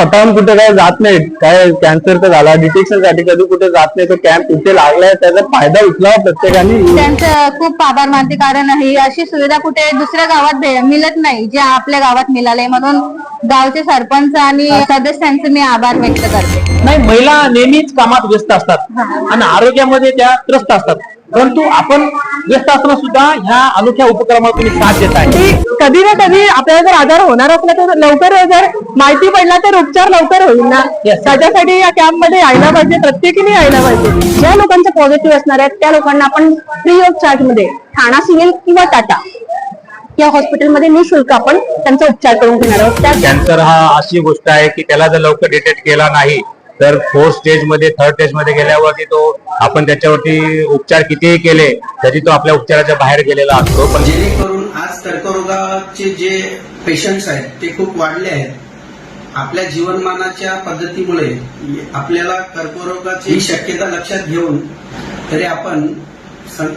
स्वतःहून कुठे काय जात नाही. काय कॅन्सरचा झाला डिटेक्शनसाठी कधी कुठे जात नाही तो कॅम्प कुठे लागलाय त्याचा फायदा उचलावा प्रत्येकाने. त्यांचं खूप आभार मानते कारण ही अशी सुविधा कुठे दुसऱ्या गावात भे- मिळत नाही जे आपल्या गावात मिळाले म्हणून गावचे सरपंच आणि सदस्यांचे मी आभार व्यक्त करते. नाही महिला नेहमीच कामात व्यस्त असतात. आणि आरोग्यामध्ये त्या त्रस्त असतात. परंतु आपण व्यस्त असताना सुद्धा ह्या अनोख्या उपक्रमाला तुम्ही साथ देत आहे. कधी ना कधी आपल्याला जर आजार होणार असला तर लवकर जर माहिती पडला तर उपचार लवकर होईल ना. त्याच्यासाठी या कॅम्पमध्ये यायला पाहिजे प्रत्येकीने यायला पाहिजे. ज्या लोकांचे पॉझिटिव्ह असणार आहेत त्या लोकांना आपण फ्री ऑफ चार्जमध्ये ठाणा सिव्हिल किंवा टाटा या हॉस्पिटलमध्ये निशुल्क आपण त्यांचा उपचार करून घेणार आहोत. कॅन्सर हा अशी गोष्ट आहे की त्याला जर लवकर डिटेक्ट केला नाही तर फोर्थ स्टेजमध्ये थर्ड स्टेजमध्ये गेल्यावरती तो आपण त्याच्यावरती उपचार कितीही केले तरी तो आपल्या उपचाराच्या बाहेर गेलेला असतो. पण जेणेकरून आज कर्करोगाचे जे पेशंट्स आहेत ते खूप वाढले आहेत. आपल्या जीवनमानाच्या पद्धतीमुळे आपल्याला कर्करोगाची ही शक्यता लक्षात घेऊन तरी आपण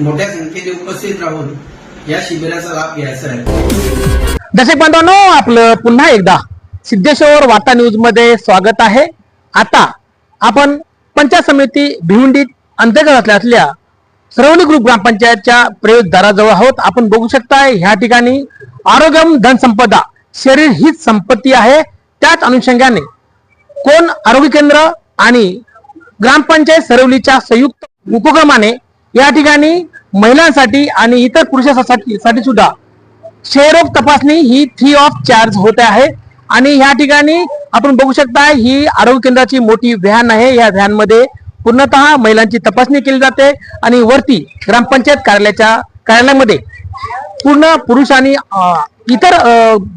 मोठ्या संख्येने उपस्थित राहून या शिबिराचा लाभ घ्यायचा आहे. दर्शक बांधवांनो आपलं पुन्हा एकदा सिद्धेश्वर वार्ता न्यूजमध्ये स्वागत आहे. आता आपण पंचायत समिती भिवंडीत अंतर्गत असलेल्या श्रवणी ग्रुप ग्रामपंचायतच्या प्रवेशद्वाराजवळ आहोत. आपण बघू शकताय ह्या ठिकाणी आरोग्यम धनसंपदा शरीर हीच संपत्ती आहे. त्याच अनुषंगाने कोण आरोग्य केंद्र आणि ग्रामपंचायत सरवलीच्या संयुक्त उपक्रमाने या ठिकाणी महिलांसाठी आणि इतर पुरुषांसाठी साठी सुद्धा क्षयरोग तपासणी ही फ्री ऑफ चार्ज होत आहे. आणि ह्या ठिकाणी आपण बघू शकता ही आरोग्य केंद्राची मोठी व्हॅन आहे. या व्हॅनमध्ये पूर्णतः महिलांची तपासणी केली जाते आणि वरती ग्रामपंचायत कार्यालयाच्या कार्यालयामध्ये पूर्ण पुरुष आणि इतर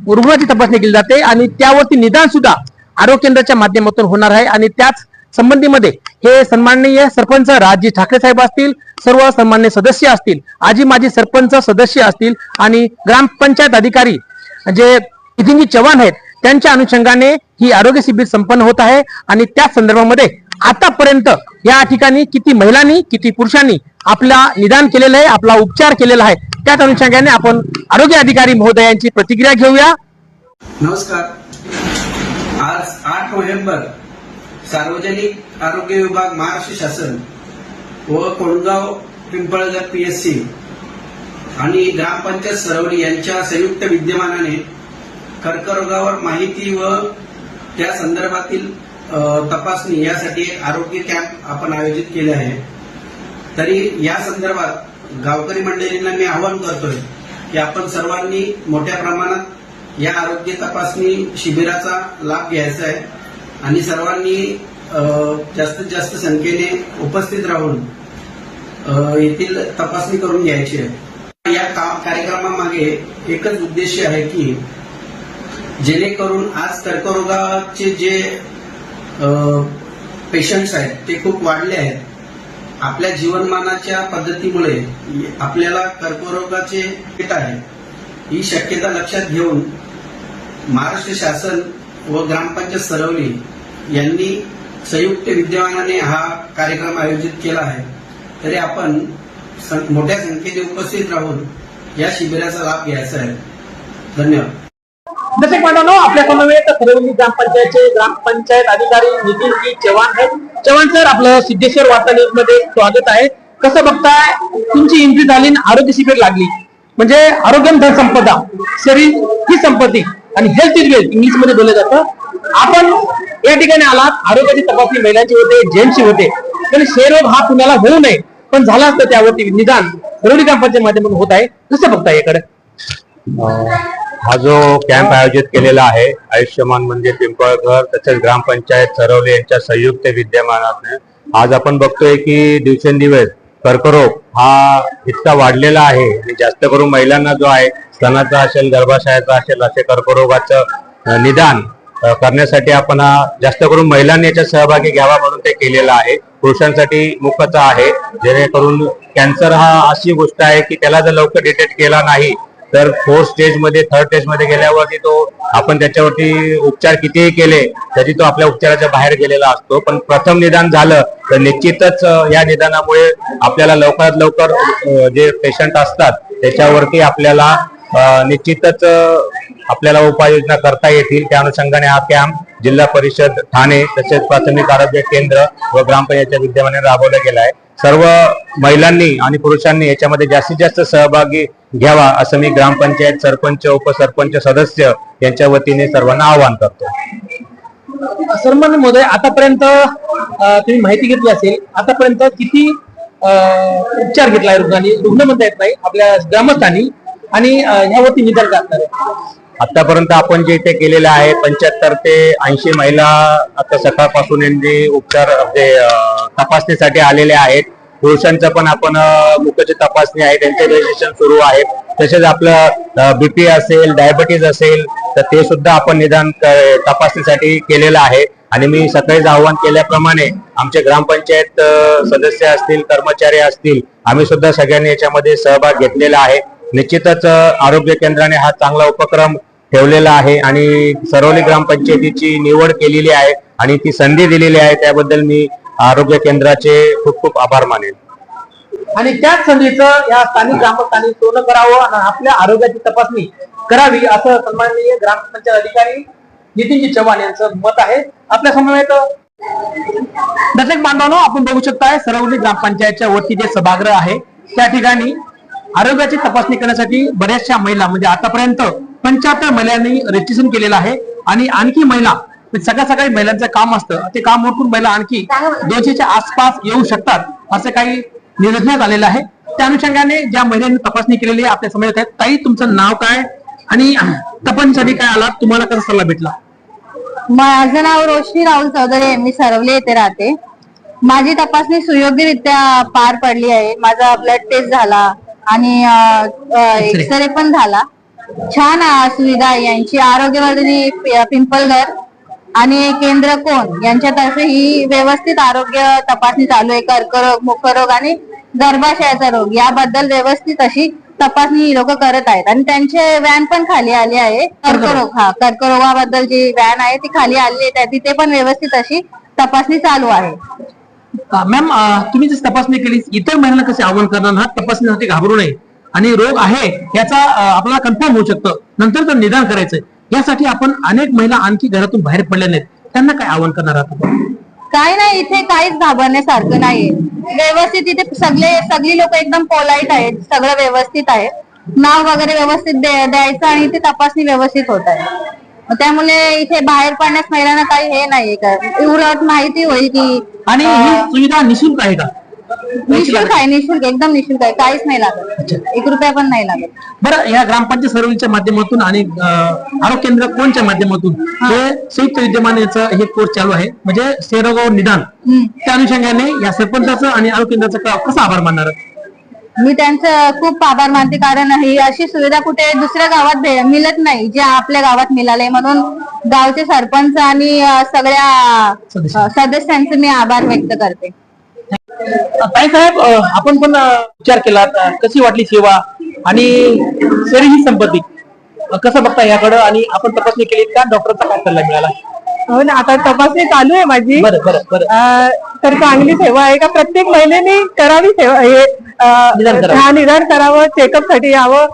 रुग्णाची तपासणी केली जाते आणि त्यावरती निदान सुद्धा आरोग्य केंद्राच्या माध्यमातून होणार आहे आणि त्याच संबंधीमध्ये हे सन्माननीय सरपंच राजजी ठाकरे साहेब असतील सर्व सन्मान्य सदस्य असतील आजी माजी सरपंच सदस्य असतील आणि ग्रामपंचायत अधिकारी जे नितीनजी चव्हाण आहेत त्यांच्या अनुषंगाने ही आरोग्य शिबिर संपन्न होत आहे आणि त्या संदर्भामध्ये आतापर्यंत या ठिकाणी किती महिलांनी किती पुरुषांनी आपला निदान केलेलं आहे आपला उपचार केलेला आहे त्याच अनुषंगाने आपण आरोग्य अधिकारी महोदयांची प्रतिक्रिया घेऊया. नमस्कार. आज आठ नोव्हेंबर सार्वजनिक आरोग्य विभाग महाराष्ट्र शासन व कोणगाव पिंपळगर पीएससी आणि ग्रामपंचायत सरवली यांच्या संयुक्त विद्यमानाने कर्करोगावर माहिती व त्या संदर्भातील तपासणी यासाठी एक आरोग्य कॅम्प आपण आयोजित केले आहे. तरी या संदर्भात गावकरी मंडळींना मी आवाहन करतोय की आपण सर्वांनी मोठ्या प्रमाणात या आरोग्य तपासणी शिबिराचा लाभ घ्यायचा आहे आणि सर्वांनी जास्तीत जास्त संख्येने उपस्थित राहून येथील तपासणी करून घ्यायची आहे. या कार्यक्रमामागे एकच उद्देश आहे की जेणेकरून आज कर्करोगाचे जे पेशंट्स आहेत ते खूप वाढले आहेत. आपल्या जीवनमानाच्या पद्धतीमुळे आपल्याला कर्करोगाचे पेट आहे. ही शक्यता लक्षात घेऊन महाराष्ट्र शासन व ग्रामपंचायत सरवली यांनी संयुक्त विद्यमानाने हा कार्यक्रम आयोजित केला आहे. तरी आपण सं- मोठ्या संख्येने उपस्थित राहून या शिबिराचा लाभ घ्यायचा आहे. धन्यवाद. जसे म्हणून आपल्या समवेत सरवली ग्रामपंचायतचे ग्रामपंचायत अधिकारी नितीन जी चव्हाण आहेत. चव्हाण सर आपलं सिद्धेश्वर वार्ता न्यूजमध्ये स्वागत आहे. कसं बघताय? तुमची एंट्री झाली आरोग्य शिबिर लागली. म्हणजे आरोग्य धन संपदा शरीर ही संपत्ती आणि हेल्थ इज वेल्थ इंग्लिशमध्ये बोललं जातं. आपण या ठिकाणी आलात आरोग्याची तपासणी महिलांची होते जेंट्सची होते. पण क्षयरोग हा पुण्याला होऊ नये पण झाला असतं त्यावरती निदान. ग्रामपंचायत माध्यमातून होत आहे. कसं बघताय याकडे? हा जो कॅम्प आयोजित केलेला आहे आयुष्यमान मंदिर पिंपळघर तसेच ग्रामपंचायत सरवले यांच्या संयुक्त विद्यमानाने आज आपण बघतोय की दिवसेंदिवस कर्करोग हा इतका वाढलेला आहे आणि जास्त करून महिलांना जो आहे स्तनाचा असेल गर्भाशयाचा असेल असे कर्करोगाचं निदान करण्यासाठी आपण हा जास्त करून महिलांनी याच्यात सहभागी घ्यावा म्हणून ते केलेलं आहे. पुरुषांसाठी मुखचा आहे. जेणेकरून कॅन्सर हा अशी गोष्ट आहे की त्याला जर लवकर डिटेक्ट केला नाही तर फोर्थ स्टेजमध्ये थर्ड स्टेजमध्ये गेल्यावरती तो आपण त्याच्यावरती उपचार कितीही केले तरी तो आपल्या उपचाराच्या बाहेर गेलेला असतो. पण प्रथम निदान झालं तर निश्चितच या निदानामुळे आपल्याला लवकरात लवकर जे पेशंट असतात त्याच्यावरती आपल्याला निश्चितच आपल्याला उपाययोजना करता येतील. त्या अनुषंगाने हा कॅम्प जिल्हा परिषद ठाणे तसेच प्राथमिक आरोग्य केंद्र व ग्रामपंचायतच्या विद्यमाने राबवला गेला आहे सर्व महिलांनी आणि पुरुषांनी याच्यामध्ये जास्तीत जास्त सहभागी घ्यावा असं मी ग्रामपंचायत सरपंच उपसरपंच सदस्य यांच्या वतीने सर्वांना आवाहन करतो. सन्मान महोदय आतापर्यंत तुम्ही माहिती घेतली असेल आतापर्यंत किती अं, उपचार घेतलाय रुग्णांनी? रुग्ण म्हणता येत नाही आपल्या ग्रामस्थांनी आणि ह्या वतीने निदान गाठणार आतापर्यंत आपण जे इथे केलेलं आहे पंच्याहत्तर ते ऐंशी महिला आता सकाळपासून यांनी उपचार म्हणजे तपासणीसाठी आलेले आहेत. पुरुषांचं पण आपण अं, तपासणी आहे. त्यांचे रजिस्ट्रेशन सुरू आहे. तसेच आपलं बीपी असेल डायबिटीज असेल तर ते सुद्धा आपण निदान तपासणीसाठी केलेलं आहे. आणि मी सकाळीच आवाहन केल्याप्रमाणे आमचे ग्रामपंचायत सदस्य असतील कर्मचारी असतील आम्ही सुद्धा सगळ्यांनी याच्यामध्ये सहभाग घेतलेला आहे. निश्चितच आरोग्य केंद्राने हा चांगला उपक्रम ठेवलेला आहे आणि सरोली ग्रामपंचायतीची निवड केलेली आहे आणि ती संधी दिलेली आहे त्याबद्दल मी आरोग्य केंद्राचे खूप खूप आभार मानेन. आणि त्याच संधीचं या स्थानिक ग्रामस्थांनी सोनं करावं आणि आपल्या आरोग्याची तपासणी करावी असं सन्माननीय ग्रामपंचायत अधिकारी नितीनजी चव्हाण यांचं मत आहे. आपल्यासमोर येतं दर्शक बांधवांनो आपण बघू शकताय सरवली ग्रामपंचायतच्या वरती जे सभागृह आहे त्या ठिकाणी आरोग्याची तपासणी करण्यासाठी बऱ्याचशा महिला म्हणजे आतापर्यंत पंच्याहत्तर महिलांनी रजिस्ट्रेशन केलेलं आहे. आणि आणखी महिला सकाळ सकाळी महिलांचं काम असतं. ते काम उरकून महिला आणखी दोनशेच्या आसपास येऊ शकतात असं काही निर्णयात आलेलं आहे. त्या अनुषंगाने ज्या महिलांनी तपासणी केलेली आहे आपल्यासमोर आहेत. ताई तुमचं नाव काय? आणि तपासणीसाठी काय आला तुम्हाला कसा सल्ला भेटला? माझं नाव रोशनी राहुल चौधरी मी सरवली येथे राहते. माझी तपासणी सुयोग्यरित्या पार पडली आहे. माझा ब्लड टेस्ट झाला आणि एक्सरे पण झाला. छान सुविधा यांची आरोग्यवर्धनी पि- आणि केंद्र कोण यांच्यातर्फे ही व्यवस्थित आरोग्य तपासणी चालू आहे. कर्करोग मुखरोग आणि गर्भाशयाचा रोग याबद्दल व्यवस्थित अशी तपासणी लोक करत आहेत. आणि त्यांचे व्हॅन पण खाली आली आहे. कर्करोग हा कर्करोगाबद्दल जी व्हॅन आहे ती खाली आली आहे. तिथे पण व्यवस्थित अशी तपासणी चालू आहे. मॅम तुम्ही जशी तपासणी केली इतर महिलांना कसे आव्हान करणार? ना तपासणीसाठी घाबरू नये. आणि रोग आहे याचा आपल्याला कन्फर्म होऊ शकतं. नंतर जर निदान करायचं यासाठी आपण अनेक महिला आणखी घरातून बाहेर पडल्या नाहीत. त्यांना काय आव्हान करणार आहात? काय नाही इथे काहीच घाबरण्यासारखं नाहीये. व्यवस्थित इथे सगळे सगळी लोक एकदम पोलाईट आहेत. सगळं व्यवस्थित आहे. नाव वगैरे व्यवस्थित द्या- द्यायचं आणि इथे तपासणी व्यवस्थित होत आहे. त्यामुळे इथे बाहेर पडण्यास महिलांना काही हे नाहीये का? उलट माहिती होईल की आणि ही सुविधा निशुल्क आहे का? निशुल्क आहे निशुल्क एकदम निशुल्क आहे. काहीच नाही लागत. एक रुपया पण नाही लागत. बरं या ग्रामपंचायत सर्व्हिसच्या माध्यमातून आणि अं, आरोग्य केंद्र कोणच्या माध्यमातून? हे. संयुक्त विद्यमान याचं हे कोर्स चालू आहे म्हणजे सेरोगाव निदान. हम्म. त्या अनुषंगाने या सरपंचाचं आणि आरोग्य केंद्राचं कसं आभार मानणार? आहात? मी त्यांचं खूप आभार मानते कारण ही अशी सुविधा कुठे दुसऱ्या गावात भे- मिळत नाही. जे आपल्या गावात मिळाले म्हणून गावचे सरपंच आणि अं, सगळ्या सदस्य. सदस्यांचे मी आभार व्यक्त करते. ताई साहेब आपण पण विचार केला. कशी वाटली सेवा आणि शरीर ही संपत्ती? कसं बघता याकडं? आणि आपण तपासणी केली का? डॉक्टरचा काय सल्ला मिळाला? हो ना आता तपासणी चालू आहे माझी. बरं बरं बरं. अं, तर चांगली सेवा आहे का? प्रत्येक महिलेने करावी सेवा हे अं, निदान करावं. हा निदान करावं चेकअपसाठी यावं.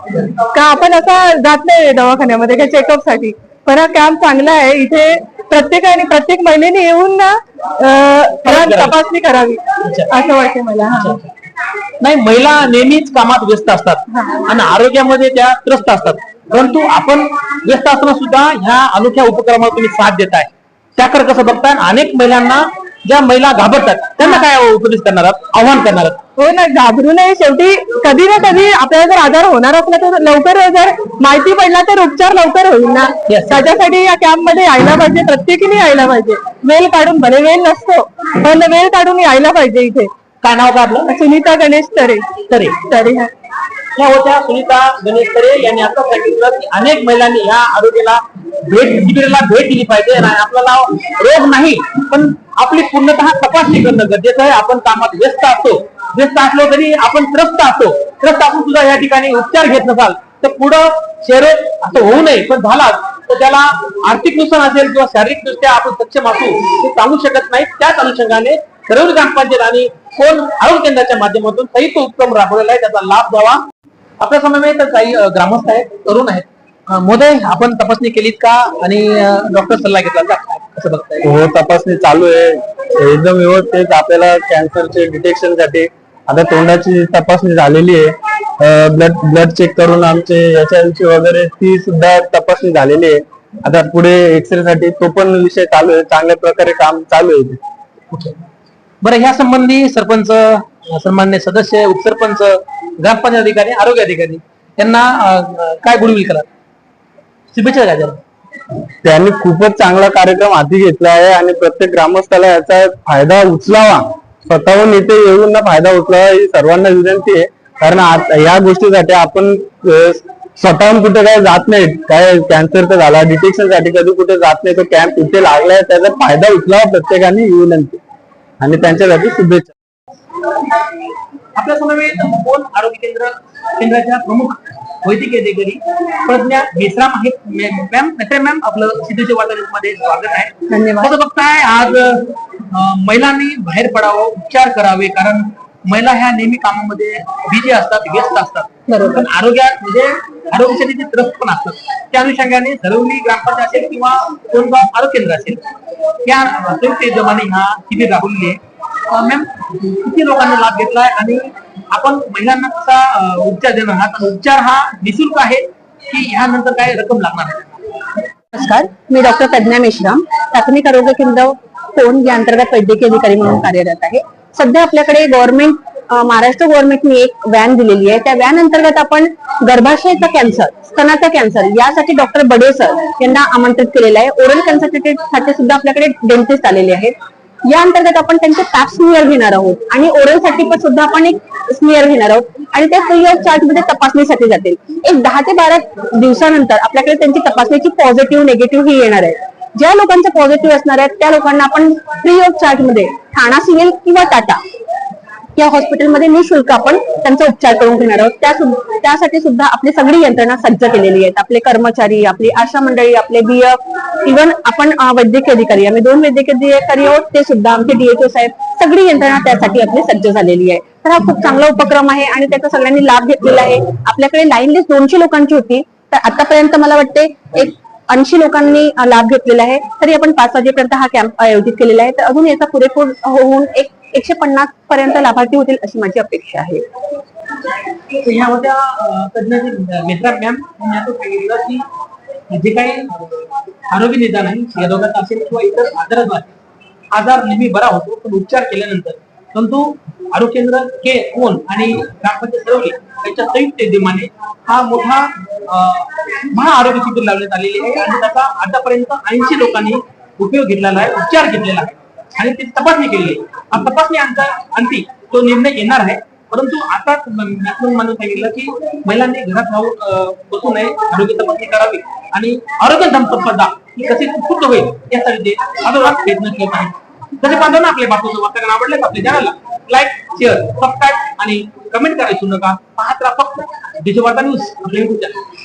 का आपण असं जात नाही दवाखान्यामध्ये का चेकअपसाठी पण हा कॅम्प चांगला आहे. इथे प्रत्येकाने प्रत्येक महिलेने येऊन ना. तपासणी करावी. असं वाटते मला हा. नाही महिला नेहमीच कामात व्यस्त असतात. आणि आरोग्यामध्ये त्या त्रस्त असतात. परंतु आपण व्यस्त असताना सुद्धा ह्या अनोख्या उपक्रमाला तुम्ही साथ देताय त्याकडे कसं बघताय अनेक महिलांना ज्या महिला घाबरतात त्यांना काय उपदेश करणार आहात? आव्हान करणार आहात? हो ना घाबरू नये शेवटी. कधी ना कधी आपल्याला जर आजार होणार असला तर लवकर जर माहिती पडला तर उपचार लवकर होईल ना. Yes. त्याच्यासाठी या कॅम्पमध्ये यायला पाहिजे प्रत्येकीने यायला पाहिजे. वेळ काढून भले वेळ नसतो पण वेळ काढून यायला पाहिजे इथे. काय नाव काय आपलं? सुनीता गणेश तरे. तरे. तरे ह्या होत्या. सुनीता गणेशकरे यांनी आता सांगितलं की अनेक महिलांनी या आरोग्याला भेट शिबिराला भेट दिली पाहिजे. आणि आपल्याला रोग नाही पण आपली पूर्णतः तपासणी करणं गरजेचं आहे. आपण कामात व्यस्त असतो. व्यस्त असलो तरी आपण त्रस्त असतो. त्रस्त असून सुद्धा या ठिकाणी उपचार घेत नसाल तर पुढं शरीर असं होऊ नये. पण झाला तर त्याला आर्थिक नुकसान असेल किंवा शारीरिकदृष्ट्या आपण सक्षम असू ते सांगू शकत नाही. त्याच अनुषंगाने सर्व ग्रामपंचायत आणि कोण आरोग्य केंद्राच्या माध्यमातून संयुक्त उपक्रम राबवलेला आहे त्याचा लाभ द्यावा आपल्या समवेत काही ग्रामस्थ आहेत तरुण आहेत. मोदय आपण तपासणी केलीत का? आणि डॉक्टर सल्ला घेतला का? कसं बघताय? हो तपासणी चालू आहे. एकदम व्यवस्थित आपल्याला कॅन्सरचे डिटेक्शनसाठी आता तोंडाची तपासणी झालेली आहे ब्लड ब्लड चेक करून आमचे याच्याची वगैरे ती सुद्धा तपासणी झालेली आहे. आता पुढे एक्सरे साठी तो पण विषय चालू आहे. चांगल्या प्रकारे काम चालू आहे. बरं ह्या संबंधी सरपंच सन्मान्य सदस्य उपसरपंच ग्रामपंचायत अधिकारी आरोग्य अधिकारी त्यांना काय गुडविल करा शुभेच्छा द्या जरा. त्यांनी खूपच चांगला कार्यक्रम हाती घेतला आहे आणि प्रत्येक ग्रामस्थाला याचा फायदा उचलावा. स्वतःहून इथे येऊन ना फायदा उचलावा ही सर्वांना विनंती आहे. कारण या गोष्टीसाठी आपण स्वतःहून कुठे काय जात नाही. काय कॅन्सरचा झाला डिटेक्शनसाठी कधी कुठे जात नाही तो कॅम्प इथे लागलाय त्याचा फायदा उचलावा प्रत्येकाने विनंती. आणि त्यांच्यासाठी शुभेच्छा आपल्या समवेत कोण आरोग्य केंद्र केंद्राच्या प्रमुख वैद्यकीय अधिकारी प्रज्ञा बेसराम आहेत मॅ- मॅम नटरे मॅम आपलं सिद्धूच्या वातावरणामध्ये स्वागत आहे धन्यवाद. बघताय आज महिलांनी बाहेर पडावं उपचार करावे कारण महिला ह्या नेहमी कामामध्ये बिझी असतात व्यस्त असतात. पण आरोग्यात म्हणजे आरोग्यासाठी जे त्रस्त पण असतात. त्या अनुषंगाने सरवली ग्रामपंचायत असेल किंवा कोणगाव आरोग्य केंद्र असेल या संयुक्त यजमानी ह्या शिबिर राबवलेली आहे. मॅम किती लोकांनी लाभ घेतलाय आणि आपण महिलांना कसा उपचार देणार आहात. उपचार हा निशुल्क आहे की ह्यानंतर काय रक्कम लागणार आहे? नमस्कार मी डॉक्टर प्रज्ञा मेश्राम प्राथमिक आरोग्य केंद्र कोण या अंतर्गत वैद्यकीय अधिकारी म्हणून कार्यरत आहे. सध्या आपल्याकडे गव्हर्नमेंट महाराष्ट्र गव्हर्नमेंटने एक व्हॅन दिलेली आहे. त्या व्हॅन अंतर्गत आपण गर्भाशयाचा कॅन्सर स्तनाचा कॅन्सर यासाठी डॉक्टर बडे सर यांना आमंत्रित केलेलं आहे. ओरल कॅन्सरसाठी सुद्धा आपल्याकडे डेंटिस्ट आलेले आहेत. या अंतर्गत आपण त्यांचे पॅप स्मिअर घेणार आहोत आणि ओरलसाठी पण सुद्धा आपण एक स्मिअर घेणार आहोत आणि त्या फ्री ऑफ चार्जमध्ये तपासणीसाठी जातील. एक दहा ते बारा दिवसानंतर आपल्याकडे त्यांची तपासणीची पॉझिटिव्ह निगेटिव्ह ही येणार आहे. ज्या लोकांचे पॉझिटिव्ह असणार आहेत त्या लोकांना आपण फ्री ऑफ चार्जमध्ये ठाणा सिव्हिल किंवा टाटा या हॉस्पिटलमध्ये निशुल्क आपण त्यांचा उपचार करून घेणार आहोत. त्यासाठी सुद्धा आपली सगळी यंत्रणा सज्ज केलेली आहेत. आपले कर्मचारी आपली आशा मंडळी आपले बीएफ इव्हन आपण वैद्यकीय अधिकारी आम्ही दोन वैद्यकीय अधिकारी आहोत ते सुद्धा आमचे डीएचओ साहेब सगळी यंत्रणा त्यासाठी आपली सज्ज झालेली आहे. तर हा खूप चांगला उपक्रम आहे आणि त्याचा सगळ्यांनी लाभ घेतलेला आहे. आपल्याकडे लाईन लिस्ट दोनशे लोकांची होती. तर आतापर्यंत मला वाटते एक ऐंशी लोकांनी लाभ घेतलेला आहे. तरी आपण पाच वाजेपर्यंत हा कॅम्प आयोजित केलेला आहे. तर अजून याचा पुरेपूर होऊन एक एकशे पन्नास पर्यंत लाभार्थी होतील अशी माझी अपेक्षा आहे. ह्या होत्या मित्रा जे काही आरोग्य निदान आहे या दोघांचा असेल किंवा इतर आजारात आजार नेहमी बरा होतो पण उपचार केल्यानंतर परंतु आरोग्य केंद्र के कोण आणि ग्रामपंचायत सरवली यांच्या संयुक्त विद्यमाने हा मोठा महा महाआरोग्य शिबिर लावण्यात आलेली आहे. आणि त्याचा आतापर्यंत ऐंशी लोकांनी उपयोग घेतलेला आहे उपचार घेतलेला आहे. आणि ती तपासणी केली. आहे तपासणी आमचा अंती तो निर्णय येणार आहे. परंतु आता मॅथमन सांगितलं की महिलांनी घरात राहून बसू नये. आरोग्य तपासणी करावी. आणि आरोग्य संपदा ही कशी उत्कृष्ट होईल यासाठी ते अधोरात प्रयत्न करत आहेत. तसे बांधव आपल्या बातमीचं वातावरण आवडले आपल्या चॅनलला लाईक शेअर सबस्क्राईब आणि कमेंट करायला नका. पाहत राहा फक्त. डिजिवार्ता न्यूज आपल्या YouTube channel.